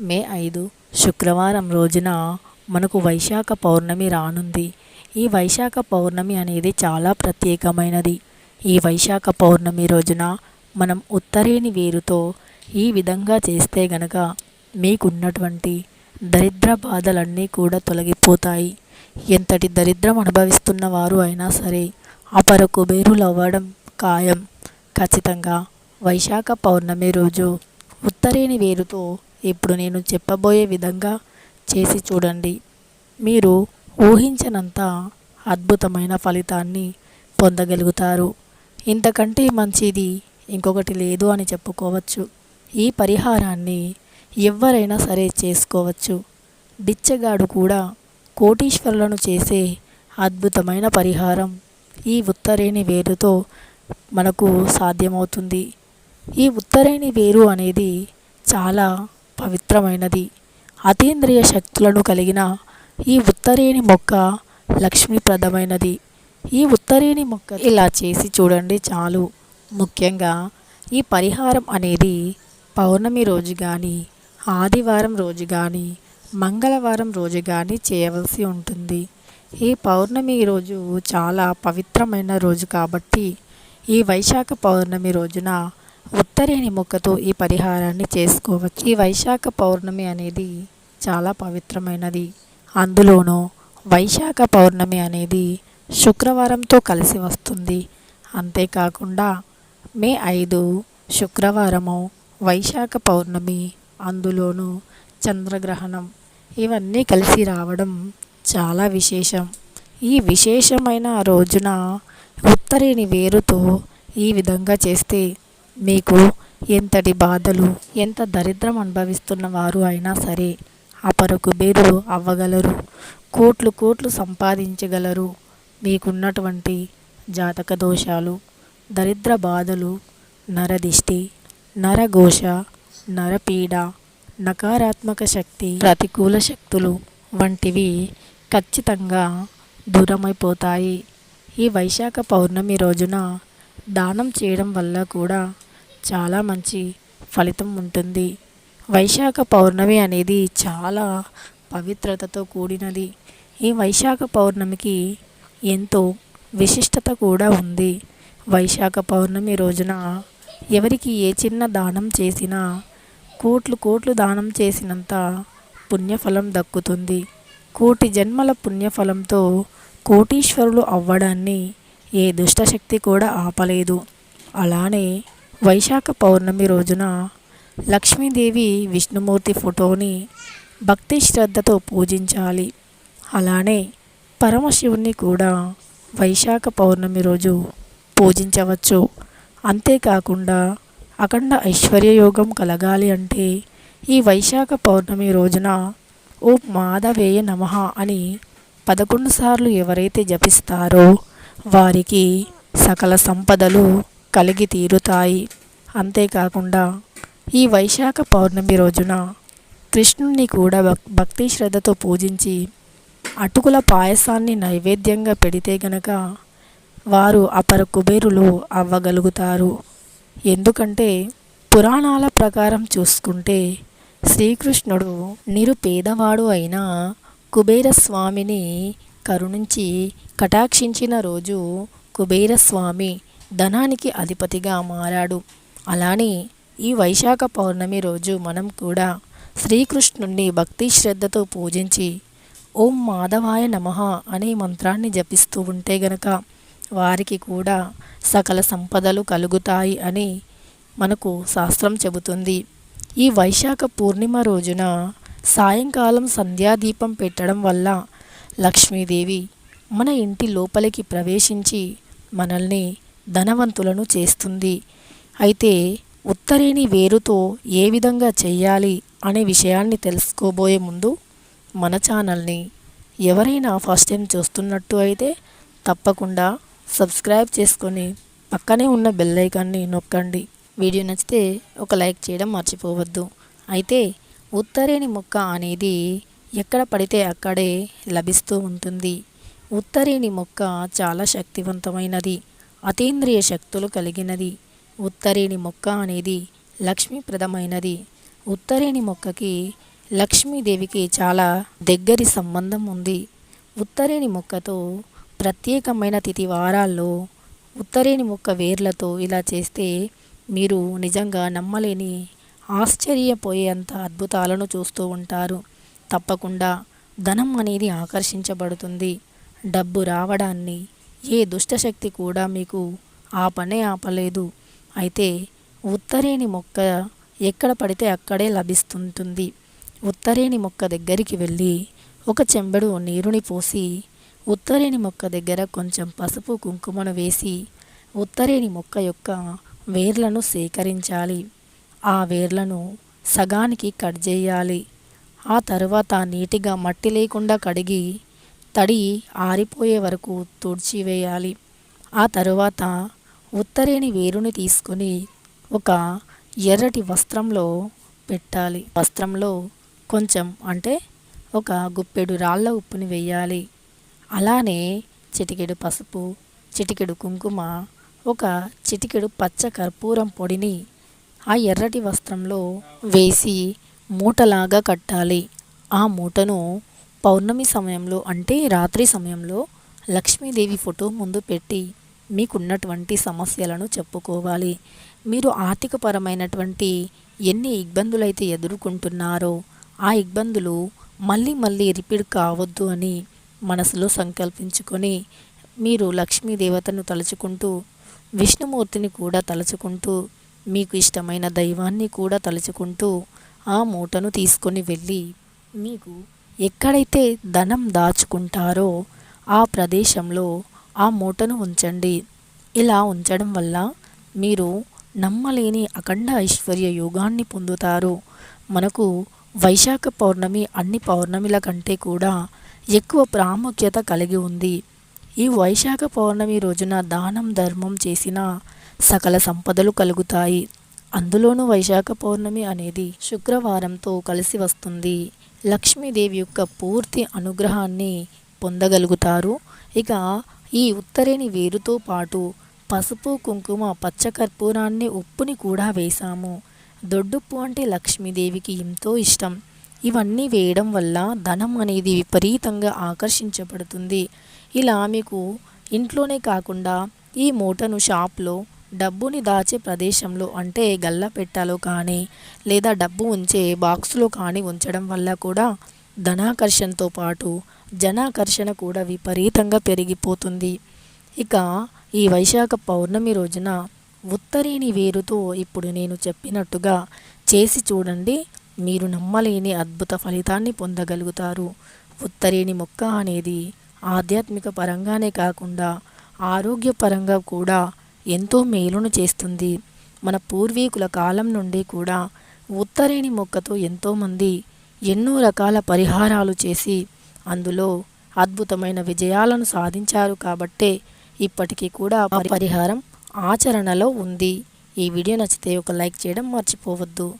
మే ఐదు శుక్రవారం రోజున మనకు వైశాఖ పౌర్ణమి రానుంది. ఈ వైశాఖ పౌర్ణమి అనేది చాలా ప్రత్యేకమైనది. ఈ వైశాఖ పౌర్ణమి రోజున మనం ఉత్తరేణి వేరుతో ఈ విధంగా చేస్తే గనక మీకున్నటువంటి దరిద్ర బాధలన్నీ కూడా తొలగిపోతాయి. ఎంతటి దరిద్రం అనుభవిస్తున్న వారు అయినా సరే అపర కుబేరులు అవ్వడం ఖాయం. ఖచ్చితంగా వైశాఖ పౌర్ణమి రోజు ఉత్తరేణి వేరుతో ఇప్పుడు నేను చెప్పబోయే విధంగా చేసి చూడండి. మీరు ఊహించనంత అద్భుతమైన ఫలితాన్ని పొందగలుగుతారు. ఇంతకంటే మంచిది ఇంకొకటి లేదు అని చెప్పుకోవచ్చు. ఈ పరిహారాన్ని ఎవరైనా సరే చేసుకోవచ్చు. బిచ్చగాడు కూడా కోటీశ్వరులను చేసే అద్భుతమైన పరిహారం ఈ ఉత్తరేణి వేరుతో మనకు సాధ్యమవుతుంది. ఈ ఉత్తరేణి వేరు అనేది చాలా పవిత్రమైనది అతీంద్రియ శక్తులను కలిగిన ఈ ఉత్తరేణి మొక్క లక్ష్మీప్రదమైనది. ఈ ఉత్తరేణి మొక్క ఇలా చేసి చూడండి చాలు. ముఖ్యంగా ఈ పరిహారం అనేది పౌర్ణమి రోజు కానీ ఆదివారం రోజు కానీ మంగళవారం రోజు కానీ చేయవలసి ఉంటుంది. ఈ పౌర్ణమి రోజు చాలా పవిత్రమైన రోజు కాబట్టి ఈ వైశాఖ పౌర్ణమి రోజున ఉత్తరేణి మొక్కతో ఈ పరిహారాన్ని చేసుకోవచ్చు. ఈ వైశాఖ పౌర్ణమి అనేది చాలా పవిత్రమైనది. అందులోనూ వైశాఖ పౌర్ణమి అనేది శుక్రవారంతో కలిసి వస్తుంది. అంతేకాకుండా మే ఐదు శుక్రవారము వైశాఖ పౌర్ణమి అందులోనూ చంద్రగ్రహణం ఇవన్నీ కలిసి రావడం చాలా విశేషం. ఈ విశేషమైన రోజున ఉత్తరేణి వేరుతో ఈ విధంగా చేస్తే మీకు ఎంతటి బాధలు ఎంత దరిద్రం అనుభవిస్తున్న వారు అయినా సరే అపరకు బేరులు అవ్వగలరు. కోట్లు కోట్లు సంపాదించగలరు. మీకున్నటువంటి జాతక దోషాలు దరిద్ర బాధలు నరదిష్టి నరఘోష నరపీడ నకారాత్మక శక్తి ప్రతికూల శక్తులు వంటివి ఖచ్చితంగా దూరమైపోతాయి. ఈ వైశాఖ పౌర్ణమి రోజున దానం చేయడం వల్ల కూడా చాలా మంచి ఫలితం ఉంటుంది. వైశాఖ పౌర్ణమి అనేది చాలా పవిత్రతతో కూడినది. ఈ వైశాఖ పౌర్ణమికి ఎంతో విశిష్టత కూడా ఉంది. వైశాఖ పౌర్ణమి రోజున ఎవరికి ఏ చిన్న దానం చేసినా కోట్లు కోట్లు దానం చేసినంత పుణ్యఫలం దక్కుతుంది. కోటి జన్మల పుణ్యఫలంతో కోటీశ్వరులు అవ్వడాన్ని ఏ దుష్టశక్తి కూడా ఆపలేదు. అలానే వైశాఖ పౌర్ణమి రోజున లక్ష్మీదేవి విష్ణుమూర్తి ఫోటోని భక్తి శ్రద్ధతో పూజించాలి. అలానే పరమశివుని కూడా వైశాఖ పౌర్ణమి రోజు పూజించవచ్చు. అంతేకాకుండా అఖండ ఐశ్వర్యయోగం కలగాలి అంటే ఈ వైశాఖ పౌర్ణమి రోజున ఓ మాధవేయ నమ అని పదకొండు సార్లు ఎవరైతే జపిస్తారో వారికి సకల సంపదలు కలిగి తీరుతాయి. అంతేకాకుండా ఈ వైశాఖ పౌర్ణమి రోజున కృష్ణుణ్ణి కూడా భక్తి శ్రద్ధతో పూజించి అటుకుల పాయసాన్ని నైవేద్యంగా పెడితే గనక వారు అపర కుబేరులు అవ్వగలుగుతారు. ఎందుకంటే పురాణాల ప్రకారం చూసుకుంటే శ్రీకృష్ణుడు నిరుపేదవాడు అయిన కుబేరస్వామిని కరుణించి కటాక్షించిన రోజు కుబేరస్వామి ధనానికి అధిపతిగా మారాడు. అలానే ఈ వైశాఖ పౌర్ణమి రోజు మనం కూడా శ్రీకృష్ణుణ్ణి భక్తి శ్రద్ధతో పూజించి ఓం మాధవాయ నమ అనే మంత్రాన్ని జపిస్తూ ఉంటే గనక వారికి కూడా సకల సంపదలు కలుగుతాయి అని మనకు శాస్త్రం చెబుతుంది. ఈ వైశాఖ పూర్ణిమ రోజున సాయంకాలం సంధ్యాదీపం పెట్టడం వల్ల లక్ష్మీదేవి మన ఇంటి లోపలికి ప్రవేశించి మనల్ని ధనవంతులను చేస్తుంది. అయితే ఉత్తరేణి వేరుతో ఏ విధంగా చేయాలి అనే విషయాన్ని తెలుసుకోబోయే ముందు మన ఛానల్ని ఎవరైనా ఫస్ట్ టైం చూస్తున్నట్టు అయితే తప్పకుండా సబ్స్క్రైబ్ చేసుకొని పక్కనే ఉన్న బెల్ ఐకాన్ని నొక్కండి. వీడియో నచ్చితే ఒక లైక్ చేయడం మర్చిపోవద్దు. అయితే ఉత్తరేణి మొక్క అనేది ఎక్కడ పడితే అక్కడే లభిస్తూ ఉంటుంది. ఉత్తరేణి మొక్క చాలా శక్తివంతమైనది. అతీంద్రియ శక్తులు కలిగినది. ఉత్తరేణి మొక్క అనేది లక్ష్మీప్రదమైనది. ఉత్తరేణి మొక్కకి లక్ష్మీదేవికి చాలా దగ్గరి సంబంధం ఉంది. ఉత్తరేణి మొక్కతో ప్రత్యేకమైన తిథి వారాల్లో ఉత్తరేణి మొక్క వేర్లతో ఇలా చేస్తే మీరు నిజంగా నమ్మలేని ఆశ్చర్యపోయేంత అద్భుతాలను చూస్తూ ఉంటారు. తప్పకుండా ధనం అనేది ఆకర్షించబడుతుంది. డబ్బు రావడాన్ని ఏ దుష్టశక్తి కూడా మీకు ఆ పనే ఆపలేదు. అయితే ఉత్తరేణి మొక్క ఎక్కడ పడితే అక్కడే లభిస్తుంటుంది. ఉత్తరేణి మొక్క దగ్గరికి వెళ్ళి ఒక చెంబడు నీరుని పోసి ఉత్తరేణి మొక్క దగ్గర కొంచెం పసుపు కుంకుమను వేసి ఉత్తరేణి మొక్క యొక్క వేర్లను సేకరించాలి. ఆ వేర్లను సగానికి కట్ చేయాలి. ఆ తరువాత నీటిగా మట్టి లేకుండా కడిగి తడి ఆరిపోయే వరకు తుడిచివేయాలి. ఆ తరువాత ఉత్తరేణి వేరుని తీసుకొని ఒక ఎర్రటి వస్త్రంలో పెట్టాలి. వస్త్రంలో కొంచెం అంటే ఒక గుప్పెడు రాళ్ళ ఉప్పుని వేయాలి. అలానే చిటికెడు పసుపు చిటికెడు కుంకుమ ఒక చిటికెడు పచ్చ కర్పూరం పొడిని ఆ ఎర్రటి వస్త్రంలో వేసి మూటలాగా కట్టాలి. ఆ మూటను పౌర్ణమి సమయంలో అంటే రాత్రి సమయంలో లక్ష్మీదేవి ఫోటో ముందు పెట్టి మీకున్నటువంటి సమస్యలను చెప్పుకోవాలి. మీరు ఆర్థికపరమైనటువంటి ఎన్ని ఇబ్బందులైతే ఎదుర్కొంటున్నారో ఆ ఇబ్బందులు మళ్ళీ మళ్ళీ రిపీట్ కావద్దు అని మనసులో సంకల్పించుకొని మీరు లక్ష్మీదేవతను తలుచుకుంటూ విష్ణుమూర్తిని కూడా తలుచుకుంటూ మీకు ఇష్టమైన దైవాన్ని కూడా తలుచుకుంటూ ఆ మూటను తీసుకొని వెళ్ళి మీకు ఎక్కడైతే ధనం దాచుకుంటారో ఆ ప్రదేశంలో ఆ మూటను ఉంచండి. ఇలా ఉంచడం వల్ల మీరు నమ్మలేని అఖండ ఐశ్వర్య యోగాన్ని పొందుతారు. మనకు వైశాఖ పౌర్ణమి అన్ని పౌర్ణమిల కంటే కూడా ఎక్కువ ప్రాముఖ్యత కలిగి ఉంది. ఈ వైశాఖ పౌర్ణమి రోజున దానం ధర్మం చేసిన సకల సంపదలు కలుగుతాయి. అందులోనూ వైశాఖ పౌర్ణమి అనేది శుక్రవారంతో కలిసి వస్తుంది. లక్ష్మీదేవి యొక్క పూర్తి అనుగ్రహాన్ని పొందగలుగుతారు. ఇక ఈ ఉత్తరేని వేరుతో పాటు పసుపు కుంకుమ పచ్చకర్పూరాన్ని ఉప్పుని కూడా వేశాము. దొడ్డుప్పు అంటే లక్ష్మీదేవికి ఎంతో ఇష్టం. ఇవన్నీ వేయడం వల్ల ధనం అనేది విపరీతంగా ఆకర్షించబడుతుంది. ఇలా మీకు ఇంట్లోనే కాకుండా ఈ మూటను షాప్లో డబ్బుని దాచే ప్రదేశంలో అంటే గల్లపెట్టలో కానీ లేదా డబ్బు ఉంచే బాక్స్లో కానీ ఉంచడం వల్ల కూడా ధనాకర్షణతో పాటు జనాకర్షణ కూడా విపరీతంగా పెరిగిపోతుంది. ఇక ఈ వైశాఖ పౌర్ణమి రోజున ఉత్తరేణి వేరుతో ఇప్పుడు నేను చెప్పినట్టుగా చేసి చూడండి మీరు నమ్మలేని అద్భుత ఫలితాన్ని పొందగలుగుతారు. ఉత్తరేణి మొక్క అనేది ఆధ్యాత్మిక పరంగానే కాకుండా ఆరోగ్యపరంగా కూడా ఎంతో మేలును చేస్తుంది. మన పూర్వీకుల కాలం నుండి కూడా ఉత్తరేణి మొక్కతో ఎంతోమంది ఎన్నో రకాల పరిహారాలు చేసి అందులో అద్భుతమైన విజయాలను సాధించారు కాబట్టే ఇప్పటికీ కూడా పరిహారం ఆచరణలో ఉంది. ఈ వీడియో నచ్చితే ఒక లైక్ చేయడం మర్చిపోవద్దు.